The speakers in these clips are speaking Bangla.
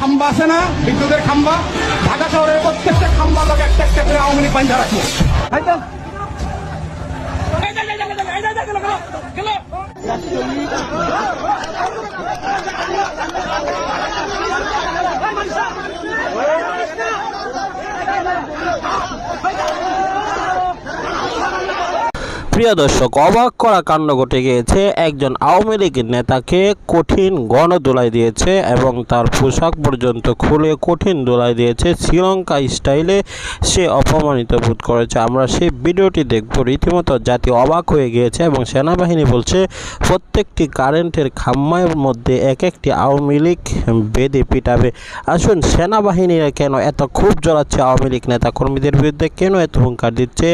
খাম্বা আছে না? বিদ্যুতের খাম্বা? ঢাকা শহরের প্রত্যেকটা খাম্বা লোক একটা একটা করে আওয়ামী লীগ বান্ধা রাখব হয়তো প্রিয় দর্শক, অবাক করা কাণ্ড ঘটে গিয়েছে। একজন আওয়ামী লীগের নেতাকে কঠিন গণদোলাই দিয়েছে এবং তার পোশাক পর্যন্ত খুলে কঠিন দোলাই দিয়েছে। শ্রীলঙ্কা স্টাইলে সে অপমানিত বোধ করেছে। আমরা সেই ভিডিওটি দেখব। রীতিমতো জাতি অবাক হয়ে গিয়েছে এবং সেনাবাহিনী বলছে, প্রত্যেকটি কারেন্টের খাম্মার মধ্যে এক একটি আওয়ামী লীগ বেঁধে পিটাবে। আসুন, সেনাবাহিনীরা কেন এত খুব জ্বলাচ্ছে আওয়ামী লীগ নেতা কর্মীদের বিরুদ্ধে? কেন এত হুঙ্কার দিচ্ছে?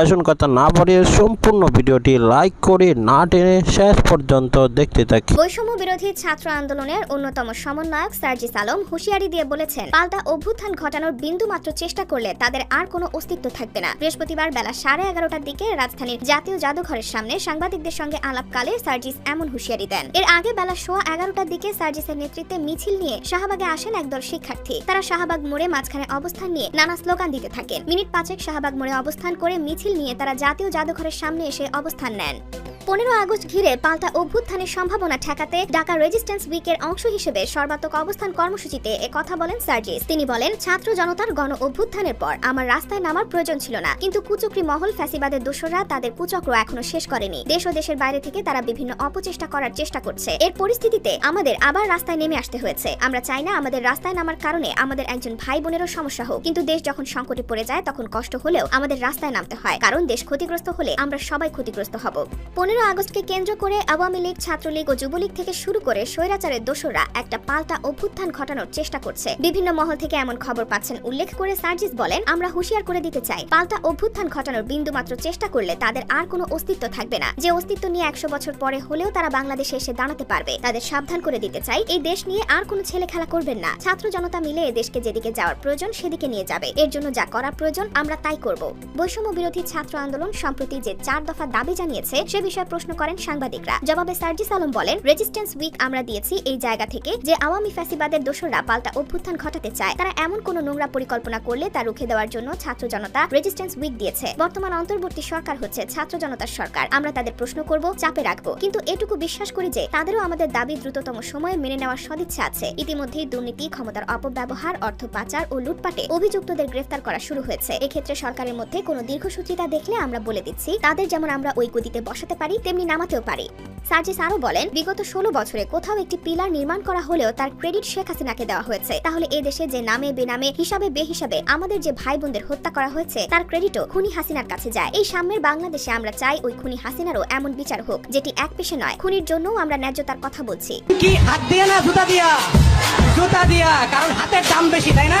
আসুন কথা না বাড়িয়ে সম্পূর্ণ ভিডিওটি লাইক করে না টেনে শেষ পর্যন্ত দেখতে থাকি। বৈষম্য বিরোধী ছাত্র আন্দোলনের অন্যতম সমন্বয়ক সার্জিস আলম হুঁশিয়ারি দিয়ে বলেছেন, পাল্টা অভ্যুত্থান ঘটানোর বিন্দু মাত্র চেষ্টা করলে তাদের আর কোনো অস্তিত্ব থাকবে না। বৃহস্পতিবার বেলা সাড়ে এগারোটার দিকে রাজধানীর জাতীয় জাদুঘরের সামনে সাংবাদিকদের সঙ্গে আলাপকালে সার্জিস এমন হুঁশিয়ারি দেন। এর আগে বেলা সোয়া এগারোটার দিকে সার্জিসের নেতৃত্বে মিছিল নিয়ে শাহবাগে আসেন একদল শিক্ষার্থী। তারা শাহবাগ মোড়ে মাঝখানে অবস্থান নিয়ে নানা স্লোগান দিতে থাকেন। মিনিট পাঁচেক শাহবাগ মোড়ে অবস্থান করে মিছিল নিয়ে তারা জাতীয় জাদুঘরের সামনে এসে অবস্থান নেন। পনেরো আগস্ট ঘিরে পাল্টা অভ্যুত্থানের সম্ভাবনা ঠেকাতে ঢাকা রেজিস্ট্যান্স উইকের অংশ হিসেবে সর্বাত্মক অবস্থান কর্মসূচিতে কথা বলেন সার্জিস। তিনি বলেন, ছাত্র জনতার গণ অভ্যুত্থানের পর আমার রাস্তায় নামার প্রয়োজন ছিল না, কিন্তু কুচক্রি মহল ফ্যাসিবাদের দোসররা তাদের কুচক্র এখনও শেষ করেনি। দেশ ও দেশের বাইরে থেকে তারা বিভিন্ন অপচেষ্টা করার চেষ্টা করছে। এর পরিস্থিতিতে আমাদের আবার রাস্তায় নেমে আসতে হয়েছে। আমরা চাই না আমাদের রাস্তায় নামার কারণে আমাদের একজন ভাই বোনেরও সমস্যা হোক, কিন্তু দেশ যখন সংকটে পড়ে যায়, তখন কষ্ট হলেও আমাদের রাস্তায় নামতে হয়, কারণ দেশ ক্ষতিগ্রস্ত হলে আমরা সবাই ক্ষতিগ্রস্ত হব। পনেরো আগস্টকে কেন্দ্র করে আওয়ামী লীগ, ছাত্রলীগ ও যুবলীগ থেকে শুরু করে স্বৈরাচারের দোসররা একটা পাল্টা অভ্যুত্থান ঘটানোর চেষ্টা করছে। বিভিন্ন মহল থেকে এমন খবর পাচ্ছেন উল্লেখ করে সার্জিস বলেন, আমরা হুঁশিয়ার করে দিতে চাই। পাল্টা অভ্যুত্থান ঘটানোর বিন্দুমাত্র চেষ্টা করলে তাদের আর কোনো অস্তিত্ব থাকবে না। যে অস্তিত্ব নিয়ে একশো বছর পরে হলেও তারা বাংলাদেশে এসে দাঁড়াতে পারবে। তাদের সাবধান করে দিতে চাই। এই দেশ নিয়ে আর কোনো ছেলে খেলা করবেন না। ছাত্র জনতা মিলে এ দেশকে যেদিকে যাওয়ার প্রয়োজন, সেদিকে নিয়ে যাবে। এর জন্য যা করা প্রয়োজন, আমরা তাই করব। বৈষম্য বিরোধী ছাত্র আন্দোলন, সম্প্রতি যে চার দফা দাবি জানিয়েছে, সে বিষয়ে প্রশ্ন করেন সাংবাদিকরা। জবাবে সার্জিস আলম বলেন রেজিস্ট্যান্স উইক আমরা দিয়েছি এই জায়গা থেকে যে আওয়ামী ফ্যাসিবাদের দোসররা পাল্টা অভ্যুত্থান ঘটাতে চায়। তারা এমন কোন নোংরা পরিকল্পনা করলে তা রুখে দেওয়ার জন্য ছাত্র জনতা রেজিস্ট্যান্স উইক দিয়েছে। বর্তমান অন্তর্বর্তী সরকার হচ্ছে ছাত্র জনতার সরকার। আমরা তাদের প্রশ্ন করব, চাপে রাখব। কিন্তু এটুকু বিশ্বাস করি যে তাদেরও আমাদের দাবি দ্রুততম সময়ে মেনে নেওয়ার সদিচ্ছা আছে। ইতিমধ্যেই দুর্নীতি, ক্ষমতার অপব্যবহার, অর্থ পাচার ও লুটপাটে অভিযুক্তদের গ্রেফতার করা শুরু হয়েছে। এক্ষেত্রে সরকারের মধ্যে কোনো দীর্ঘসূত্রিতা দেখলে আমরা বলে দিচ্ছি, তাদের যেমন আমরা ওই গদিতে বসাতে পারি তেমনি নামাতেও পারি সার্জিস আরও বলেন বিগত ষোলো বছরে কোথাও একটি পিলার নির্মাণ করা হলেও তার ক্রেডিট শেখ হাসিনাকে দেওয়া হয়েছে তাহলে এ দেশে যে নামে বেনামে হিসাবে বে বেহিসাবে আমাদের যে ভাই বোনদের হত্যা করা হয়েছে তার ক্রেডিটও খুনি হাসিনার কাছে যায় এই সাম্যের বাংলাদেশে আমরা চাই ওই খুনি হাসিনারও এমন বিচার হোক যেটি এক পেশে নয় খুনির জন্যও আমরা ন্যায্যতার কথা বলছি কি হাত দিয়ে না জুতা দিয়া জুতা দিয়া কারণ হাতের দাম বেশি তাই না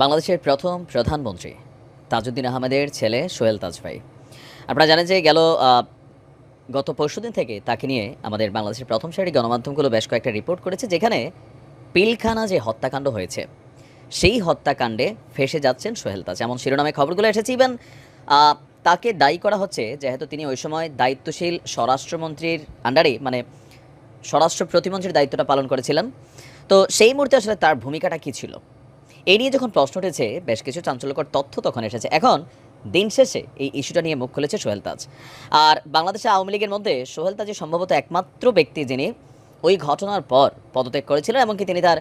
বাংলাদেশের প্রথম প্রধানমন্ত্রী তাজউদ্দিন আহমেদের ছেলে সোহেল তাজ ভাই আপনারা জানেন যে গেল গত পরশুদিন থেকে তাকে নিয়ে আমাদের বাংলাদেশের প্রথম সারি গণমাধ্যমগুলো বেশ কয়েকটা রিপোর্ট করেছে, যেখানে পিলখানা যে হত্যাকাণ্ড হয়েছে, সেই হত্যাকাণ্ডে ফেসে যাচ্ছেন সোহেল তাজ। এমন শিরোনামে খবরগুলো এসেছে। ইভেন তাকে দায়ী করা হচ্ছে, যেহেতু তিনি ওই সময় দায়িত্বশীল স্বরাষ্ট্রমন্ত্রীর আন্ডারে মানে স্বরাষ্ট্র প্রতিমন্ত্রীর দায়িত্বটা পালন করেছিলেন তো সেই মুহূর্তে আসলে তার ভূমিকাটা কী ছিল? এই নিয়ে যখন প্রশ্ন উঠেছে, বেশ কিছু চাঞ্চল্যকর তথ্য তখন এসেছে। এখন দিন শেষে এই ইস্যুটা নিয়ে মুখ খুলেছে সোহেল তাজ। আর বাংলাদেশে আওয়ামী লীগের মধ্যে সোহেল তাজই সম্ভবত একমাত্র ব্যক্তি যিনি ওই ঘটনার পর পদত্যাগ করেছিলেন এমনকি তিনি তার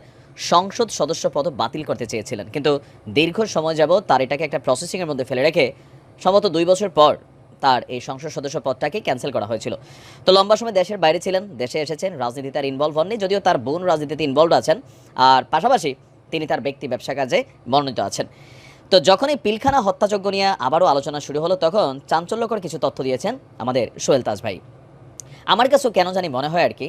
সংসদ সদস্য পদ বাতিল করতে চেয়েছিলেন। কিন্তু দীর্ঘ সময় যাবত তার এটাকে একটা প্রসেসিংয়ের মধ্যে ফেলে রেখে সম্ভবত দুই বছর পর তার এই সংসদ সদস্য পদটাকে ক্যান্সেল করা হয়েছিল। তো লম্বা সময় দেশের বাইরে ছিলেন, দেশে এসেছেন, রাজনীতি তার ইনভলভ হননি, যদিও তার বোন রাজনীতিতে ইনভলভ আছেন। আর পাশাপাশি তিনি তার ব্যক্তি ব্যবসা কাজে মনোনীত আছেন। তো যখন এই পিলখানা হত্যাযজ্ঞ নিয়ে আবারও আলোচনা শুরু হলো, তখন চাঞ্চল্যকর কিছু তথ্য দিয়েছেন আমাদের সোহেল তাজ ভাই। আমার কাছেও কেন জানি মনে হয় আর কি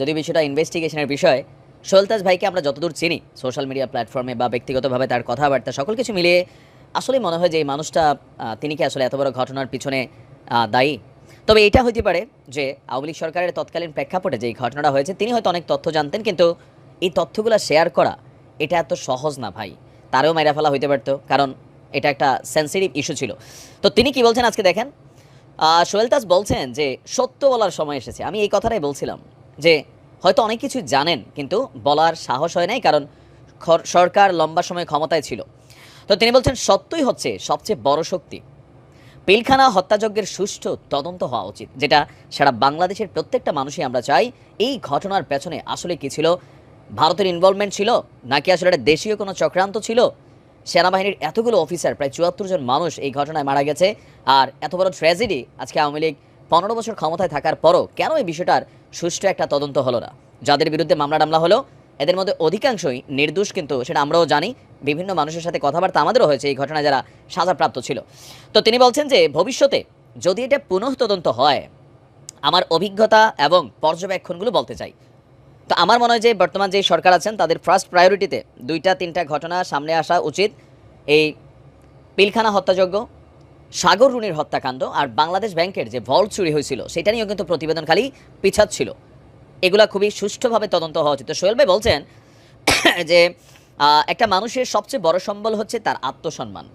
যদি বিষয়টা ইনভেস্টিগেশনের বিষয় সোহেলতাজ ভাইকে আমরা যতদূর চিনি সোশ্যাল মিডিয়া প্ল্যাটফর্মে বা ব্যক্তিগতভাবে তার কথাবার্তা, সকল কিছু মিলিয়ে আসলে মনে হয় যে এই মানুষটা তিনি কি আসলে এত বড় ঘটনার পিছনে দায়ী? তবে এটা হতে পারে যে আওয়ামী লীগ সরকারের তৎকালীন প্রেক্ষাপটে যে ঘটনাটা হয়েছে, তিনি হয়তো অনেক তথ্য জানতেন, কিন্তু এই তথ্যগুলো শেয়ার করা, এটা এত সহজ না ভাই। তারও মাইরা ফেলা হইতে পারতো, কারণ এটা একটা সেন্সিটিভ ইস্যু ছিল। তো তিনি কি বলছেন আজকে দেখেন? সোহেল তাজ বলছেন যে, সত্য বলার সময় এসেছে। আমি এই কথাটাই বলছিলাম, যে হয়তো অনেক কিছু জানেন, কিন্তু বলার সাহস হয় নাই, কারণ সরকার লম্বা সময় ক্ষমতায় ছিল। তো তিনি বলছেন, সত্যই হচ্ছে সবচেয়ে বড় শক্তি। পিলখানা হত্যাযজ্ঞের সুষ্ঠু তদন্ত হওয়া উচিত, যেটা সারা বাংলাদেশের প্রত্যেকটা মানুষই আমরা চাই। এই ঘটনার পেছনে আসলে কি ছিল? ভারতের ইনভলভমেন্ট ছিল? নাকি আসলে এটা দেশীয় কোনো চক্রান্ত ছিল? সেনাবাহিনীর এতগুলো অফিসার প্রায় চুয়াত্তর জন মানুষ এই ঘটনায় মারা গেছে। আর এত বড় ট্র্যাজেডি আজকে আওয়ামী লীগ পনেরো বছর ক্ষমতায় থাকার পরও কেন এই বিষয়টার সুষ্ঠু একটা তদন্ত হলো না? যাদের বিরুদ্ধে মামলা টামলা হলো, এদের মধ্যে অধিকাংশই নির্দোষ, কিন্তু সেটা আমরাও জানি। বিভিন্ন মানুষের সাথে কথাবার্তা আমাদেরও হয়েছে এই ঘটনা যারা সাজাপ্রাপ্ত ছিল। তো তিনি বলছেন যে, ভবিষ্যতে যদি এটা পুনঃ তদন্ত হয়, আমার অভিজ্ঞতা এবং পর্যবেক্ষণগুলো বলতে চাই। তো আমার মনে হয় যে, বর্তমান যে সরকার আছেন, তাদের ফার্স্ট প্রায়োরিটিতে দুইটা, তিনটা ঘটনা সামনে আসা উচিত। এই পিলখানা হত্যাযজ্ঞ, সাগর রুনির হত্যাকাণ্ড আর বাংলাদেশ ব্যাংকের যে ভল্ট চুরি হয়েছিল, সেটা নিয়েও কিন্তু প্রতিবেদন খালি পিছাচ্ছিল। এগুলা খুবই সুষ্ঠুভাবে তদন্ত হওয়া উচিত। সোহেল ভাই বলছেন যে একটা মানুষের সবচেয়ে বড় সম্বল হচ্ছে তার আত্মসম্মান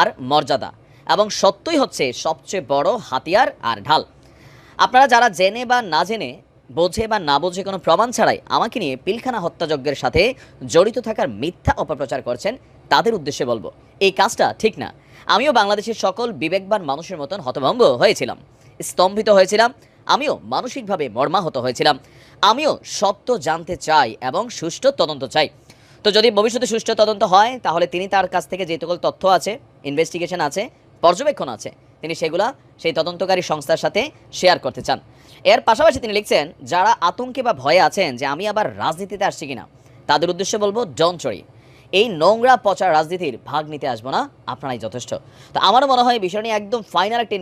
আর মর্যাদা এবং সত্যই হচ্ছে সবচেয়ে বড় হাতিয়ার আর ঢাল। আপনারা যারা জেনে বা না জেনে, বোঝে বা না বোঝে কোনো প্রমাণ ছাড়াই আমাকে নিয়ে পিলখানা হত্যাযজ্ঞের সাথে জড়িত থাকার মিথ্যা অপপ্রচার করছেন, তাদের উদ্দেশ্যে বলব, এই কাজটা ঠিক না। আমিও বাংলাদেশের সকল বিবেকবান মানুষের মতন হতভম্ব হয়েছিলাম, স্তম্ভিত হয়েছিলাম, আমিও মানসিকভাবে মর্মাহত হয়েছিলাম, আমিও সত্য জানতে চাই এবং সুষ্ঠু তদন্ত চাই। তো যদি ভবিষ্যতে সুষ্ঠু তদন্ত হয়, তাহলে তিনি তার কাছ থেকে যে তথ্য আছে ইনভেস্টিগেশন আছে, পর্যবেক্ষণ আছে, তিনি সেগুলা সেই তদন্তকারী সংস্থার সাথে শেয়ার করতে চান। এর পাশাপাশি তিনি লিখছেন, যারা আতঙ্কে বা ভয়ে আছেন যে আমি আবার রাজনীতিতে আসছি কিনা, তাদের উদ্দেশ্যে বলব ডন চড়ি এই নোংরা পচা রাজনীতির ভাগ নিতে আসব না, আপনারাই যথেষ্ট। তো আমারও মনে হয়, বিষয় নিয়ে একদম ফাইনাল একটা